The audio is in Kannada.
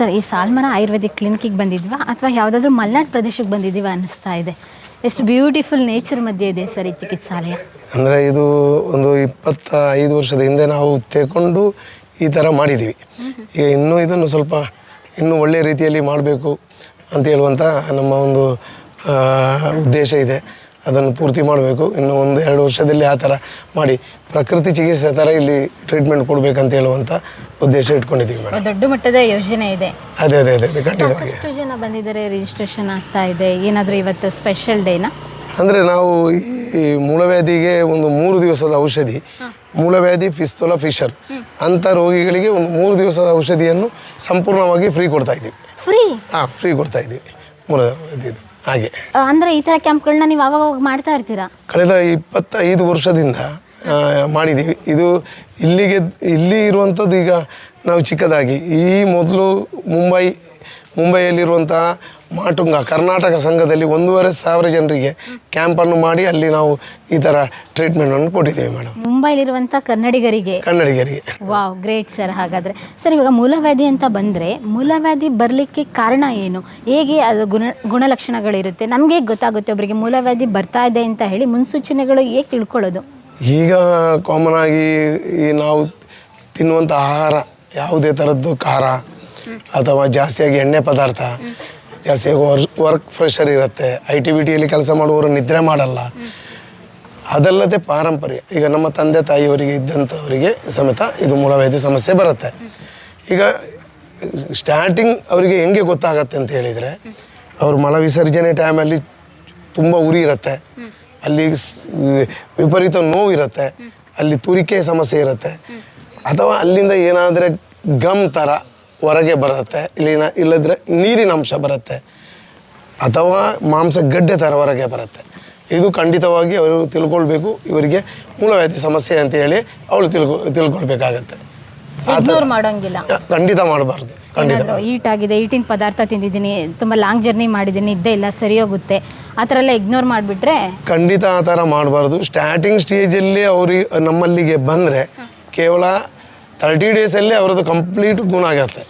ಸರ್, ಈ ಸಾಲ್ಮರ ಆಯುರ್ವೇದಿಕ್ ಕ್ಲಿನಿಕ್ಗೆ ಬಂದಿದ್ವಾ? ಅಥವಾ ಯಾವುದಾದ್ರೂ ಮಲೆನಾಡು ಪ್ರದೇಶಕ್ಕೆ ಬಂದಿದ್ದೀವ ಅನ್ನಿಸ್ತಾ ಇದೆ. ಎಷ್ಟು ಬ್ಯೂಟಿಫುಲ್ ನೇಚರ್ ಮಧ್ಯೆ ಇದೆ ಸರ್ ಈ ಚಿಕಿತ್ಸಾಲಯ. ಅಂದರೆ ಇದು ಒಂದು ಇಪ್ಪತ್ತ ಐದು ವರ್ಷದ ಹಿಂದೆ ನಾವು ತೆಗೊಂಡು ಈ ಥರ ಮಾಡಿದ್ದೀವಿ ಈಗ ಇನ್ನೂ ಇದನ್ನು ಸ್ವಲ್ಪ ಇನ್ನೂ ಒಳ್ಳೆಯ ರೀತಿಯಲ್ಲಿ ಮಾಡಬೇಕು ಅಂತ ಹೇಳುವಂಥ ನಮ್ಮ ಒಂದು ಉದ್ದೇಶ ಇದೆ. ಅದನ್ನು ಪೂರ್ತಿ ಮಾಡಬೇಕು. ಇನ್ನು ಒಂದು ಎರಡು ವರ್ಷದಲ್ಲಿ ಆ ಥರ ಮಾಡಿ ಪ್ರಕೃತಿ ಚಿಕಿತ್ಸೆ ಥರ ಇಲ್ಲಿ ಟ್ರೀಟ್ಮೆಂಟ್ ಕೊಡಬೇಕಂತ ಹೇಳುವಂಥ ಉದ್ದೇಶ ಇಟ್ಕೊಂಡಿದ್ದೀವಿ ಮೇಡಮ್ ದೊಡ್ಡ ಮಟ್ಟದ ಯೋಜನೆ ಇದೆ. ಅದೇ ಅದೇ ಅದೇ ಅದೇ ಖಂಡಿತವಾಗಿ ಎಷ್ಟು ಜನ ಬಂದಿದ್ದಾರೆ ರಿಜಿಸ್ಟ್ರೇಷನ್ ಆಗ್ತಾ ಇದೆ. ಏನಾದರೂ ಇವತ್ತು ಸ್ಪೆಷಲ್ ಡೇನಾ ಅಂದರೆ ನಾವು ಈ ಮೂಲವ್ಯಾಧಿಗೆ ಒಂದು ಮೂರು ದಿವಸದ ಔಷಧಿ ಮೂಳವ್ಯಾಧಿ ಫಿಸ್ತುಲ ಫಿಶರ್. ಅಂಥ ರೋಗಿಗಳಿಗೆ ಒಂದು ಮೂರು ದಿವಸದ ಔಷಧಿಯನ್ನು ಸಂಪೂರ್ಣವಾಗಿ ಫ್ರೀ ಕೊಡ್ತಾ ಇದ್ದೀವಿ. ಫ್ರೀ ಹಾಂ ಫ್ರೀ ಕೊಡ್ತಾ ಇದ್ದೀವಿ. ಮೂಲವ್ಯಾಧಿದು ಹಾಗೆ. ಅಂದ್ರೆ ಈ ಥರ ಕ್ಯಾಂಪ್ಗಳನ್ನ ನೀವು ಅವಾಗ ಮಾಡ್ತಾ ಇರ್ತೀರಾ? ಕಳೆದ ಇಪ್ಪತ್ತೈದು ವರ್ಷದಿಂದ ಮಾಡಿದ್ದೀವಿ. ಇದು ಇಲ್ಲಿಗೆ ಇಲ್ಲಿ ಇರುವಂಥದ್ದು ಈಗ ನಾವು ಚಿಕ್ಕದಾಗಿ. ಈ ಮೊದಲು ಮುಂಬೈ ಮುಂಬೈಯಲ್ಲಿರುವಂತಹ ಮಾಟುಂಗ ಕರ್ನಾಟಕ ಸಂಘದಲ್ಲಿ ಒಂದೂವರೆ ಸಾವಿರ ಜನರಿಗೆ ಕ್ಯಾಂಪನ್ನು ಮಾಡಿ ಅಲ್ಲಿ ನಾವು ಈ ಥರ ಟ್ರೀಟ್ಮೆಂಟನ್ನು ಕೊಟ್ಟಿದ್ದೇವೆ ಮೇಡಮ್. ಮುಂಬೈಲಿರುವಂಥ ಕನ್ನಡಿಗರಿಗೆ. ಕನ್ನಡಿಗರಿಗೆ. ವಾವ್ ಗ್ರೇಟ್ ಸರ್ ಹಾಗಾದರೆ. ಸರ್ ಇವಾಗ ಮೂಲವ್ಯಾಧಿ ಅಂತ ಬಂದರೆ ಮೂಲವ್ಯಾಧಿ ಬರಲಿಕ್ಕೆ ಕಾರಣ ಏನು? ಹೇಗೆ ಅದು ಗುಣ ಗುಣಲಕ್ಷಣಗಳಿರುತ್ತೆ ನಮಗೆ ಗೊತ್ತಾಗುತ್ತೆ ಒಬ್ಬರಿಗೆ ಮೂಲವ್ಯಾಧಿ ಬರ್ತಾ ಇದೆ ಅಂತ ಹೇಳಿ ಮುನ್ಸೂಚನೆಗಳು ಹೇಗೆ ತಿಳ್ಕೊಳ್ಳೋದು? ಈಗ ಕಾಮನ್ ಆಗಿ ಈ ನಾವು ತಿನ್ನುವಂಥ ಆಹಾರ ಯಾವುದೇ ಥರದ್ದು ಖಾರ ಅಥವಾ ಜಾಸ್ತಿಯಾಗಿ ಎಣ್ಣೆ ಪದಾರ್ಥ, ಜಾಸ್ತಿಯಾಗಿ ವರ್ಕ್ ವರ್ಕ್ ಪ್ರೆಷರ್ ಇರುತ್ತೆ ಐ ಟಿ ಬಿ ಟಿಯಲ್ಲಿ ಕೆಲಸ ಮಾಡುವವರು ನಿದ್ರೆ ಮಾಡಲ್ಲ. ಅದಲ್ಲದೆ ಪಾರಂಪರ್ಯ. ಈಗ ನಮ್ಮ ತಂದೆ ತಾಯಿಯವರಿಗೆ ಇದ್ದಂಥವರಿಗೆ ಸಮೇತ ಇದು ಮೂಲವ್ಯಾಧಿ ಸಮಸ್ಯೆ ಬರುತ್ತೆ. ಈಗ ಸ್ಟಾರ್ಟಿಂಗ್ ಅವರಿಗೆ ಹೆಂಗೆ ಗೊತ್ತಾಗತ್ತೆ ಅಂತ ಹೇಳಿದರೆ, ಅವರು ಮಲ ವಿಸರ್ಜನೆ ಟೈಮಲ್ಲಿ ತುಂಬ ಉರಿ ಇರುತ್ತೆ. ಅಲ್ಲಿ ಸ್- ವಿಪರೀತ ನೋವು ಇರುತ್ತೆ ಅಲ್ಲಿ ತುರಿಕೆ ಸಮಸ್ಯೆ ಇರುತ್ತೆ. ಅಥವಾ ಅಲ್ಲಿಂದ ಏನಾದರೆ ಗಮ್ ಥರ ಹೊರಗೆ ಬರುತ್ತೆ. ಇಲ್ಲಿ ಇಲ್ಲದ್ರೆ ನೀರಿನ ಅಂಶ ಬರುತ್ತೆ. ಅಥವಾ ಮಾಂಸ ಗಡ್ಡೆ ಥರ ಹೊರಗೆ ಬರುತ್ತೆ. ಇದು ಖಂಡಿತವಾಗಿ ಅವರು ತಿಳ್ಕೊಳ್ಬೇಕು. ಇವರಿಗೆ ಮೂಲವ್ಯಾಧಿ ಸಮಸ್ಯೆ ಅಂತ ಹೇಳಿ ಅವಳು ತಿಳ್ಕೊ ತಿಳ್ಕೊಳ್ಬೇಕಾಗತ್ತೆ. ಆ ಥರ ಇಗ್ನೋರ್ ಮಾಡೋಂಗಿಲ್ಲ. ಖಂಡಿತ ಮಾಡಬಾರ್ದು. ಖಂಡಿತ. ಏನಾದರೂ ಈಟ್ ಆಗಿದೆ ಈಟಿನ ಪದಾರ್ಥ ತಿಂದಿದ್ದೀನಿ ತುಂಬ ಲಾಂಗ್ ಜರ್ನಿ ಮಾಡಿದ್ದೀನಿ ಇದ್ದೇ ಇಲ್ಲ ಸರಿ ಹೋಗುತ್ತೆ. ಆ ಥರ ಎಲ್ಲ ಇಗ್ನೋರ್ ಮಾಡಿಬಿಟ್ರೆ? ಖಂಡಿತ ಆ ಥರ ಮಾಡಬಾರ್ದು. ಸ್ಟಾರ್ಟಿಂಗ್ ಸ್ಟೇಜಲ್ಲಿ ಅವ್ರಿಗೆ ನಮ್ಮಲ್ಲಿಗೆ ಬಂದರೆ ಕೇವಲ ತರ್ಟಿ ಡೇಸಲ್ಲೇ ಅವರದ್ದು ಕಂಪ್ಲೀಟ್ ಗುಣ ಆಗುತ್ತೆ.